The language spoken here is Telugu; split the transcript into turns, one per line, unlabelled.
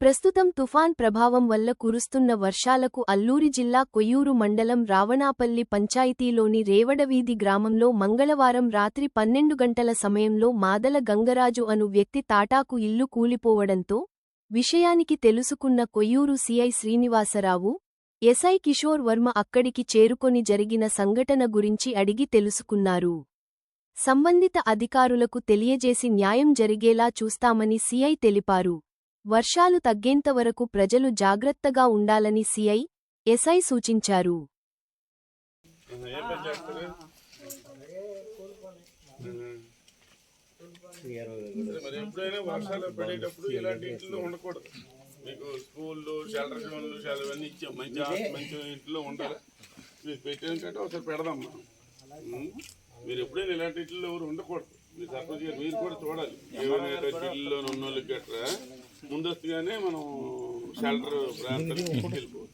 ప్రస్తుతం తుఫాన్ ప్రభావం వల్ల కురుస్తున్న వర్షాలకు అల్లూరి జిల్లా కొయ్యూరు మండలం రావణాపల్లి పంచాయతీలోని రేవడవీధి గ్రామంలో మంగళవారం రాత్రి పన్నెండు గంటల సమయంలో మాదల గంగరాజు అను వ్యక్తి తాటాకు ఇల్లు కూలిపోవడంతో విషయానికి తెలుసుకున్న కొయ్యూరు సిఐ శ్రీనివాసరావు ఎస్ఐ కిషోర్ వర్మ అక్కడికి చేరుకొని జరిగిన సంఘటన గురించి అడిగి తెలుసుకున్నారు. సంబంధిత అధికారులకు తెలియజేసి న్యాయం జరిగేలా చూస్తామని సిఐ తెలిపారు. వర్షాలు తగ్గేంతవరకు ప్రజలు జాగ్రత్తగా ఉండాలని సిఐ ఎస్ఐ సూచించారు.
మరి ఎప్పుడైనా వర్షాలు పడేటప్పుడు ఇలాంటి ఇంట్లో ఉండకూడదు. మీకు స్కూళ్ళు షెల్టర్ జోన్లు ఇవన్నీ ఇచ్చాం. మంచి మంచి ఇంట్లో ఉండాలి. మీరు ఒకసారి పెడదాం మనం. మీరు ఎప్పుడైనా ఇలాంటి ఇంట్లో ఎవరు ఉండకూడదు. మీరు సర్పంచ్ గారు మీరు కూడా చూడాలి. ఏమైనా ఇళ్ళలో ఉన్న వాళ్ళకి గట్రా ముందస్తుగానే మనం షెల్టర్ ప్రాంతానికి తీసుకెళ్ళిపోవాలి.